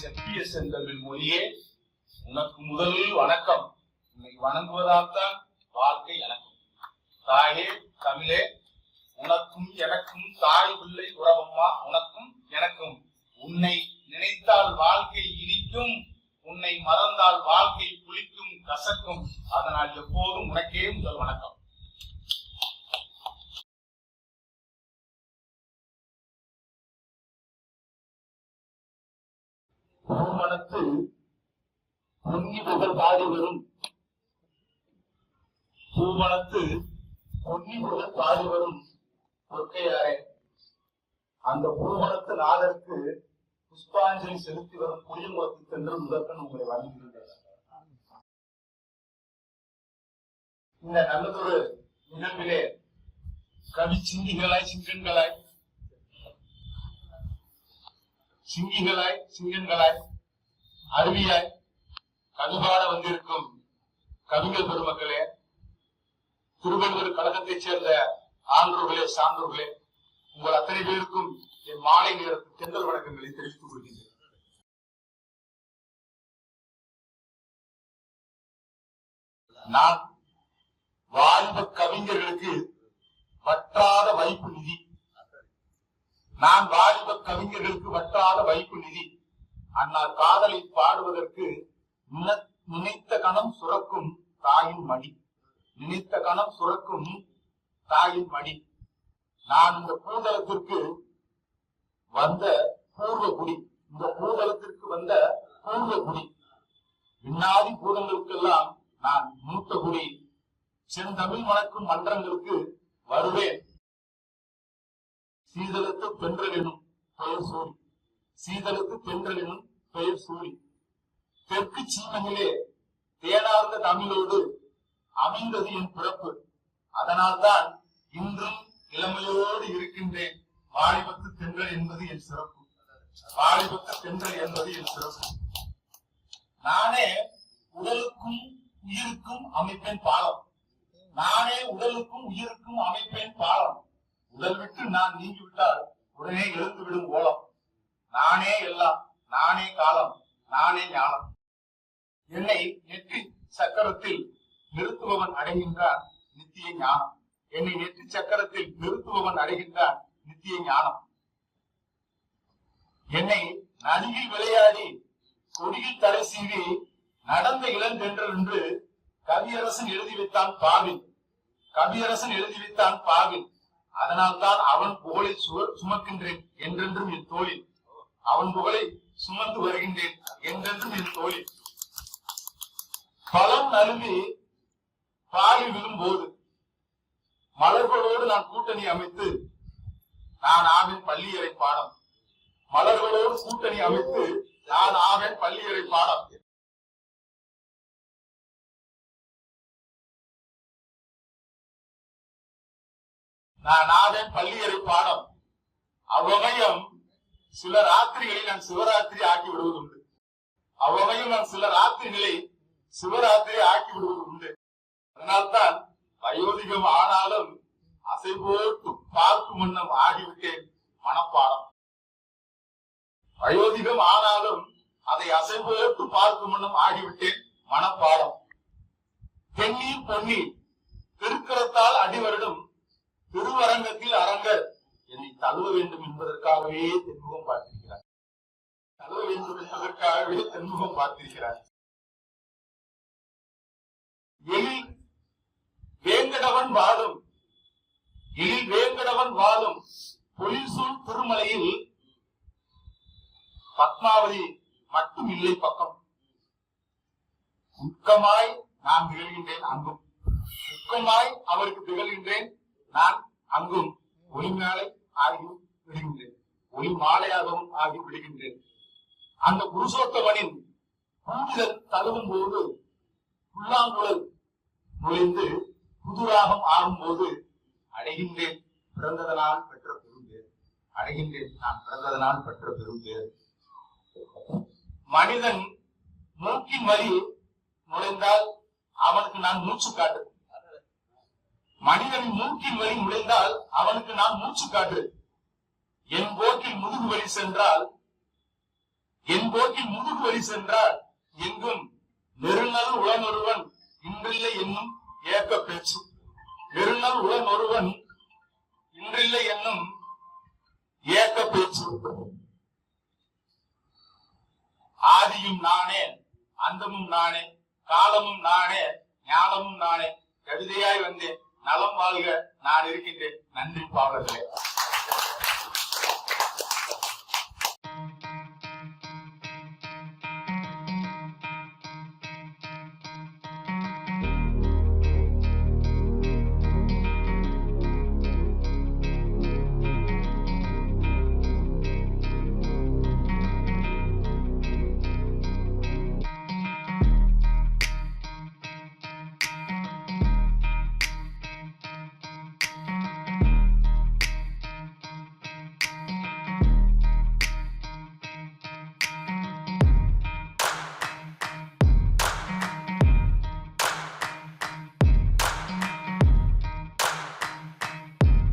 செப்பிய செந்தமிழ் மொழியே உனக்கு முதல் வணக்கம். இன்னைக்கு வணங்குவதால்தான் வாழ்க்கை எனக்கும். தாயே தமிழே உனக்கும் எனக்கும் தாய் பிள்ளை உறவம்மா உனக்கும் எனக்கும். உன்னை நினைத்தால் வாழ்க்கை இனிக்கும் உன்னை மறந்தால் வாழ்க்கை புளிக்கும் கசக்கும். அதனால் எப்போதும் உனக்கே முதல் வணக்கம். பூமணத்து பொன்னி புகழ் பாடி வரும் பூமணத்து பொன்னி புகழ் பாடி வரும் அந்த பூமணத்து நாதருக்கு புஷ்பாஞ்சலி செலுத்தி வரும் புளியமுகத்து சென்று முதற்கன் உங்களை வழங்குகின்றனர் இந்த நல்லதொரு நிகழ்விலே கவி சிந்திகளாய் சிங்கங்களாய் சிங்கிகளாய் சிங்கங்களாய் அருவியாய் கவிபாட வந்திருக்கும் கவிஞர் பெருமக்களே திருவள்ளுவர் கழகத்தைச் சேர்ந்த ஆன்றோர்களே சான்றோர்களே உங்கள் அத்தனை பேருக்கும் என் மாலை நேரத்தில் தென்றல் வணக்கங்களை தெரிவித்துக் கொள்கின்றேன். நான் வாலிப கவிஞர்களுக்கு வற்றாத வைப்பு நிதி நான் வாலிப கவிஞர்களுக்கு வற்றாத வைப்பு நிதி. அண்ணா காதலை பாடுவதற்கு நினைத்த கணம் சுரக்கும் தாயின் மடி. நினைத்த கணம் சுரக்கும் தாயின் மடி. நான் இந்த பூதளத்திற்கு வந்த பூர்வ குடி இந்த பூதளத்திற்கு வந்த பூர்வ குடி விண்ணாதி பூதங்களுக்கெல்லாம் நான் மூத்த குடி. செந்தமிழ் மணக்கும் மன்றங்களுக்கு வருவேன். சீதளத்து பென்றல் வேணும் பெயர் சூரி சீதளத்து பென்றல் வேணும் பெயர் சூரி தெற்கு சீமையிலே தேடார்ந்த தமிழோடு அமைந்தது என் பிறப்பு. அதனால்தான் இன்றும் இளமையோடு இருக்கின்றேன். வாலிபத்து தென்றல் என்பது என் சிறப்பு. வாலிபத்து தென்றல் என்பது என் சிறப்பு. நானே உடலுக்கும் உயிருக்கும் அமைப்பேன் பாலம். நானே உடலுக்கும் உயிருக்கும் அமைப்பேன் பாலம். உடல் விட்டு நான் நீங்கி விட்டால் உடனே எழுத்து விடும் ஓலம். நானே எல்லாம் நானே காலம் நானே ஞானம். என்னை நெற்றி சக்கரத்தில் நிறுத்துபவன் அடைகின்றான் நித்திய ஞானம். என்னை நெற்றி சக்கரத்தில் நிறுத்துபவன் அடைகின்றான் நித்திய ஞானம். என்னை நதியில் விளையாடி கொடியில் தலை சீவி நடந்த இளந்தென்றல் என்று கவியரசன் எழுதி வைத்தான் பாவில் கவியரசன் எழுதி வைத்தான் பாவில் அதனால்தான் அவன் புகழை சுமக்கின்றேன் என்றென்றும் என் தோழி அவன் புகழை சுமந்து வருகின்றேன் என்றென்றும் என் தோளில் பழம் நழுவி பாலி விழும்போது மலர்களோடு நான் கூட்டணி அமைத்து நான் ஆவேன் பள்ளியறை பாடம். மலர்களோடு கூட்டணி அமைத்து நான் ஆவேன் பள்ளியறை பாடம். நான் ஆவேன் பள்ளியறை பாடம். அவ்வமயம் சில ராத்திரிகளை நான் சிவராத்திரி ஆக்கி விடுவதுண்டு அவ்வமயம் நான் சில ராத்திரிகளை சிவராத்திரி ஆக்கி விடுவது உண்டு. அதனால்தான் வயோதிகம் ஆனாலும் அசை போட்டு பார்க்கும் வண்ணம் ஆகிவிட்டேன் மனப்பாடம். வயோதிகம் ஆனாலும் அதை அசை போட்டு பார்க்கும் வண்ணம் ஆகிவிட்டேன் மனப்பாடம். தென்னீர் பொன்னீர் திருக்கரத்தால் அடிவருடும் திருவரங்கத்தில் அரங்கர் என்னை தழுவ வேண்டும் என்பதற்காகவே தென்முகம் பார்த்திருக்கிறார். தழுவ வேண்டும் என்பதற்காகவே தென்முகம் பார்த்திருக்கிறார். எழில் வேங்கடவன் வாழும் எழில் வேங்கடவன் வாழும் பொலிசூல் திருமலையில் பத்மாவதி மட்டும் இல்லை பக்கம். உட்கமாய் நான் திகழ்கின்றேன் அங்கும். துக்கமாய் அவருக்கு திகழ்கின்றேன். நான் அங்கும் ஒளி மேலை ஆகி விடுகின்றேன். ஒளி மாலையாகவும் ஆகி விடுகின்றேன். அந்த புருஷோத்தமனின் பூமிதல் தழுவும் போது புல்லாங்குழல் நுழைந்து புதுராகம் ஆடும்போது அடைகின்றேன் பிறந்ததனால் பெற்ற பெரும்பேர். அடைகின்றேன் நான் பிறந்ததனால் பெற்ற பெரும்பேர். மனிதன் மூக்கின் வழி நுழைந்தால் அவனுக்கு நான் மூச்சு காட்டு மனிதன் மூக்கின் வழி நுழைந்தால் அவனுக்கு நான் மூச்சு காற்று என் போக்கில் முதுகு வழி சென்றால் என் போக்கில் முதுகு வழி சென்றால் எங்கும் நெருநல் உளனொருவன் இன்றில்லை என்னும் ஏக்க பேச்சு. நெருநல் உளனொருவன் இன்றில்லை என்னும் ஏக்க பேச்சு. ஆதியும் நானே அந்தமும் நானே காலமும் நானே ஞானமும் நானே கவிதையாய் வந்தேன். நலம் வாழ்க. நான் இருக்கின்றேன். நன்றி பாவலர்களே.